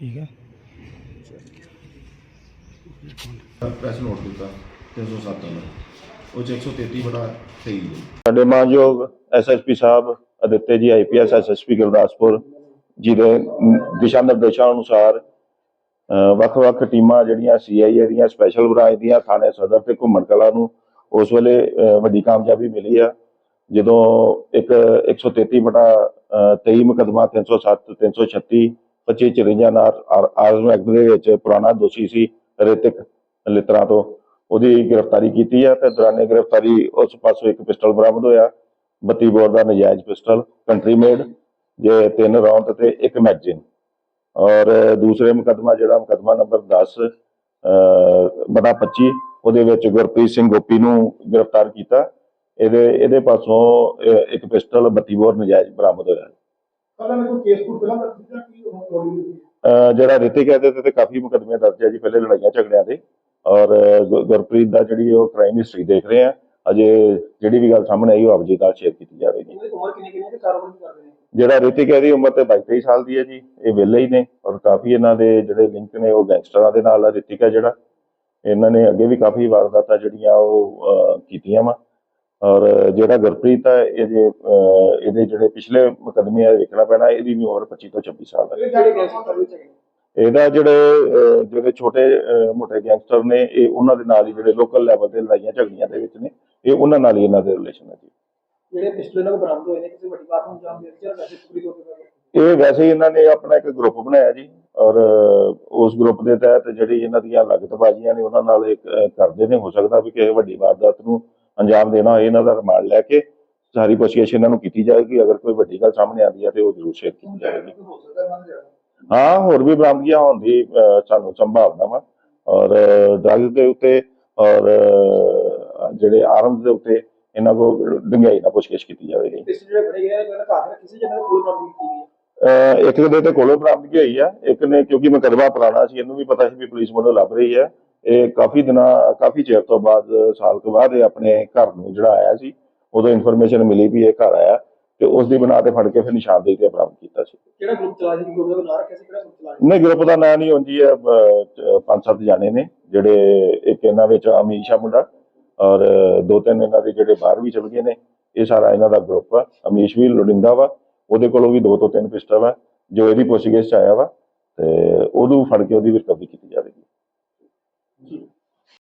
ਠੀਕ ਹੈ। Press note ਦਿੱਤਾ 307 ਨੰਬਰ ਉਹ 'ਚ 133 ਬੜਾ 23 ਹੈ। ਸਾਡੇ ਮਾਨਯੋਗ ਐਸਐਸਪੀ ਸਾਹਿਬ ਅਦਿੱਤੇ ਜੀ ਆਈਪੀਐਸ ਐਸਐਸਪੀ ਗੁਰਦਾਸਪੁਰ ਜੀ ਦੇ ਦਿਸ਼ਾ ਨਿਰਦੇਸ਼ਾਂ ਅਨੁਸਾਰ ਵੱਖ-ਵੱਖ ਟੀਮਾਂ ਜਿਹੜੀਆਂ ਸੀਆਈਏ ਦੀਆਂ ਸਪੈਸ਼ਲ ਬ੍ਰਾਂਚ ਦੀਆਂ ਥਾਣੇ ਸਦਰ ਤੇ ਘੁੰਮਣ ਕਲਾ ਨੂੰ ਉਸ ਵੇਲੇ ਵੱਡੀ ਕਾਮਯਾਬੀ ਮਿਲੀ ਆ। ਜਦੋਂ ਇੱਕ 133 ਬਟਾ 23 ਮੁਕਦਮਾ 307 336 25 54 ਨਾਲ ਆਜ਼ਮ ਐਕਟ ਦੇ ਵਿੱਚ ਪੁਰਾਣਾ ਦੋਸ਼ੀ ਸੀ ਰਿਤਿਕ ਲਿਤਰਾ ਤੋਂ। ਉਹਦੀ ਗ੍ਰਿਫਤਾਰੀ ਕੀਤੀ ਆ ਤੇ ਦੌਰਾਨੇ ਗ੍ਰਿਫਤਾਰੀ ਉਸ ਪਾਸੋਂ ਇੱਕ ਪਿਸਟਲ ਬਰਾਮਦ ਹੋਇਆ। 32 ਬੋਰ ਦਾ ਨਜਾਇਜ਼ ਪਿਸਟਲ, ਕੰਟਰੀ ਮੇਡ, ਜੇ ਤਿੰਨ ਰੌਂਦ ਤੇ ਇੱਕ ਮੈਗਜ਼ੀਨ। ਔਰ ਦੂਸਰੇ ਮੁਕਦਮਾ ਜਿਹੜਾ ਮੁਕਦਮਾ ਨੰਬਰ 10 ਅਹ ਬਟਾ 25 ਉਹਦੇ ਵਿੱਚ ਗੁਰਪ੍ਰੀਤ ਸਿੰਘ ਗੋਪੀ ਨੂੰ ਗ੍ਰਿਫਤਾਰ ਕੀਤਾ। ਇਹਦੇ ਇਹਦੇ ਪਾਸੋਂ ਇੱਕ ਪਿਸਟਲ 32 ਬੋਰ ਨਜਾਇਜ਼ ਬਰਾਮਦ ਹੋਇਆ। ਪਹਿਲਾਂ ਕੋਲ ਕੇਸ ਕੋਡ ਪਹਿਲਾਂ ਦਰਜ ਕੀਤਾ ਕੀ ਹੁਣ ਅਹ ਜਿਹੜਾ ਰਿਤਿਕ ਹੈ ਇਹਦੇ ਤੇ ਕਾਫੀ ਮੁਕਦਮੇ ਦਰਜ ਹੈ ਜੀ ਪਹਿਲੇ ਲੜਾਈਆਂ ਝਗੜਿਆਂ ਦੇ। ਔਰ ਗੁ- ਗੁਰਪ੍ਰੀਤ ਦਾ ਜਿਹੜੀ ਉਹ ਕ੍ਰਾਈਮ ਹਿਸਟਰੀ ਦੇਖ ਰਹੇ ਆ ਅਜੇ ਜਿਹੜੀ ਵੀ ਗੱਲ ਸਾਹਮਣੇ ਆਈ ਉਹ ਆਪਜੀ ਨਾਲ ਸ਼ੇਅਰ ਕੀਤੀ ਜਾਵੇਗੀ ਇਹਨਾਂ ਦੀ ਉਮਰ ਕਿੰਨੀ ਕਿੰਨੀ ਹੈ ਤੇ ਕਾਰੋਬਾਰ ਕੀ ਕਰਦੇ ਨੇ? ਜਿਹੜਾ ਰਿਤਿਕ ਹੈ ਦੀ ਉਮਰ ਤੇ 22 23 ਸਾਲ ਦੀ ਹੈ ਜੀ ਇਹ ਵਿਹਲੇ ਹੀ ਨੇ। ਔਰ ਕਾਫੀ ਇਹਨਾਂ ਦੇ ਜਿਹੜੇ ਲਿੰਕ ਨੇ ਉਹ ਗੈਂਗਸਟਰਾਂ ਦੇ ਨਾਲ ਆ ਰਿਤਿਕ ਹੈ ਜਿਹੜਾ। ਇਹਨਾਂ ਨੇ ਅੱਗੇ ਵੀ ਕਾਫੀ ਵਾਰਦਾਤਾਂ ਜਿਹੜੀਆਂ ਉਹ ਅਹ, ਕੀਤੀਆਂ ਵਾ। ਔਰ ਜਿਹੜਾ ਗੁਰਪ੍ਰੀਤ ਹੈ ਇਹ ਜੇ ਅਹ, ਇਹਦੇ ਜਿਹੜੇ ਪਿਛਲੇ ਮੁਕਦਮੇ ਆ ਵੇਖਣਾ ਪੈਣਾ ਇਹਦੀ ਵੀ ਉਮਰ 25 ਤੋਂ 26 ਸਾਲ ਹੈ। ਇਹਦਾ ਜਿਹੜੇ ਜਿਹੜੇ ਛੋਟੇ ਮੋਟੇ ਗੈਂਗਸਟਰ ਨੇ ਇਹ ਉਹਨਾਂ ਦੇ ਨਾਲ ਹੀ ਜਿਹੜੇ ਲੋਕਲ ਲੈਵਲ ਤੇ ਲੜਾਈਆਂ ਝਗੜੀਆਂ ਦੇ ਵਿੱਚ ਨੇ ਇਹ ਉਹਨਾਂ ਨਾਲ ਹੀ ਇਹਨਾਂ ਦੇ ਰਿਲੇਸ਼ਨ ਹੈ ਜੀ। ਜਿਹੜੇ ਪਿਛਲੇ ਨਾਲ ਬਰਾਮਦ ਹੋਏ ਨੇ ਕਿਸੇ ਵੱਡੀ ਬਾਤ ਨੂੰ ਜਾਣ ਦੇ ਚਿਰ ਵੈਸੇ ਪੂਰੀ ਤੌਰ ਤੇ ਕਰਦੇ ਇਹ ਵੈਸੇ ਹੀ ਇਹਨਾਂ ਨੇ ਆਪਣਾ ਇੱਕ ਗਰੁੱਪ ਬਣਾਇਆ ਜੀ ਔਰ ਉਸ ਗਰੁੱਪ ਦੇ ਤਹਿਤ ਜਿਹੜੀ ਇਹਨਾਂ ਦੀਆਂ ਲਗਤਬਾਜ਼ੀਆਂ ਨੇ ਉਹਨਾਂ ਨਾਲ ਇੱਕ ਕਰਦੇ ਨੇ ਹੋ ਸਕਦਾ ਵੀ ਕਿਸੇ ਵੱਡੀ ਵਾਰਦਾਤ ਨੂੰ ਅੰਜਾਮ ਦੇਣਾ ਇਹਨਾਂ ਦਾ ਰਿਮਾਂਡ ਲੈ ਕੇ ਸਾਰੀ ਪੁੱਛਗਿੱਛ ਇਹਨਾਂ ਨੂੰ ਕੀਤੀ ਜਾਏਗੀ। ਅਗਰ ਕੋਈ ਵੱਡੀ ਗੱਲ ਸਾਹਮਣੇ ਆਉਂਦੀ ਹੈ ਤੇ ਉਹ ਜ਼ਰੂਰ ਸ਼ੇਅਰ ਕੀਤੀ ਜਾਏਗੀ। ਹੋ ਇਹਨਾਂ ਹੋਰ ਵੀ ਬਰਾਮਦਗੀਆਂ ਹੋਣ ਦੀ ਸਾਨੂੰ ਸੰਭਾਵਨਾ ਵਾ। ਔਰ ਡਰੱਗ ਦੇ ਉੱਤੇ ਔਰ ਜਿਹੜੇ ਆਰਮਸ ਦੇ ਉੱਤੇ ਇਹਨਾਂ ਕੋ ਡੰਗਾਈ ਨਾਲ ਪੁੱਛਗਿੱਛ ਕੀਤੀ ਜਾਵੇਗੀ। ਪਿਛਲੇ ਜਿਹੜੇ ਫੜੇ ਗਏ ਨੇ ਉਹਨਾਂ ਘਰ ਦੇ ਕਿਸੇ ਜਗ੍ਹਾ ਕੋਲ ਬਰਾਮਦ ਕੀਤੀ ਗਈ ਇੱਕ ਦੇ ਤੇ ਕੋਲੋਂ ਬਰਾਮਦਗੀ ਹੋਈ ਆ ਇੱਕ ਨੇ ਕਿਉਂਕਿ ਮੁਕੱਦਮਾ ਪੁਰਾਣਾ ਸੀ ਇਹਨੂੰ ਵੀ ਪਤਾ ਸੀ ਵੀ ਪੁਲਿਸ ਵੱਲੋਂ ਲੱਭ ਰਹੀ ਹੈ। ਇਹ ਕਾਫੀ ਦਿਨਾਂ ਕਾਫੀ ਚਿਰ ਤੋਂ ਬਾਅਦ ਸਾਲ ਕੁ ਬਾਅਦ ਇਹ ਆਪਣੇ ਘਰ ਨੂੰ ਜਿਹੜਾ ਆਇਆ ਸੀ ਉਦੋਂ ਇਨਫੋਰਮੇਸ਼ਨ ਮਿਲੀ ਵੀ ਇਹ ਘਰ ਆਇਆ ਤੇ ਉਸ ਦੀ ਬਣਾ ਤੇ ਫੜ ਕੇ ਫਿਰ ਨਿਸ਼ਾਨਦੇਹੀ ਤੇ ਬਰਾਮਦ ਕੀਤਾ ਸੀ। ਕਿਹੜਾ ਗਰੁੱਪ ਚਲਾ ਸੀ? ਗਰੁੱਪ ਦਾ ਨਾਂ ਰੱਖਿਆ ਸੀ? ਕਿਹੜਾ ਗਰੁੱਪ ਚਲਾ ਸੀ? ਨਹੀਂ ਗਰੁੱਪ ਦਾ ਨਾਂ ਨਹੀਂ ਹੁੰਦੀ ਹੈ ਪੰਜ ਸੱਤ ਜਾਣੇ ਨੇ ਜਿਹੜੇ ਇੱਕ ਇਹਨਾਂ ਵਿੱਚ ਅਮੀਸ਼ਾ ਮੁੰਡਾ ਔਰ ਦੋ ਤਿੰਨ ਇਹਨਾਂ ਦੇ ਜਿਹੜੇ ਬਾਹਰ ਵੀ ਚਲ ਗਏ ਨੇ ਇਹ ਸਾਰਾ ਇਹਨਾਂ ਦਾ ਗਰੁੱਪ ਆ। ਅਮੀਸ਼ ਵੀ ਲੋੜਿੰਦਾ ਵਾ ਉਹਦੇ ਕੋਲੋਂ ਵੀ ਦੋ ਤੋਂ ਤਿੰਨ ਪਿਸਟਲ ਆ ਜੋ ਇਹਦੀ ਪੁੱਛਗਿੱਛ 'ਚ ਆਇਆ ਵਾ ਤੇ ਉਹਨੂੰ ਫੜ ਕੇ ਉਹਦੀ ਰਿਕਵਰੀ ਕੀਤੀ ਜਾਵੇਗੀ। ਜੀ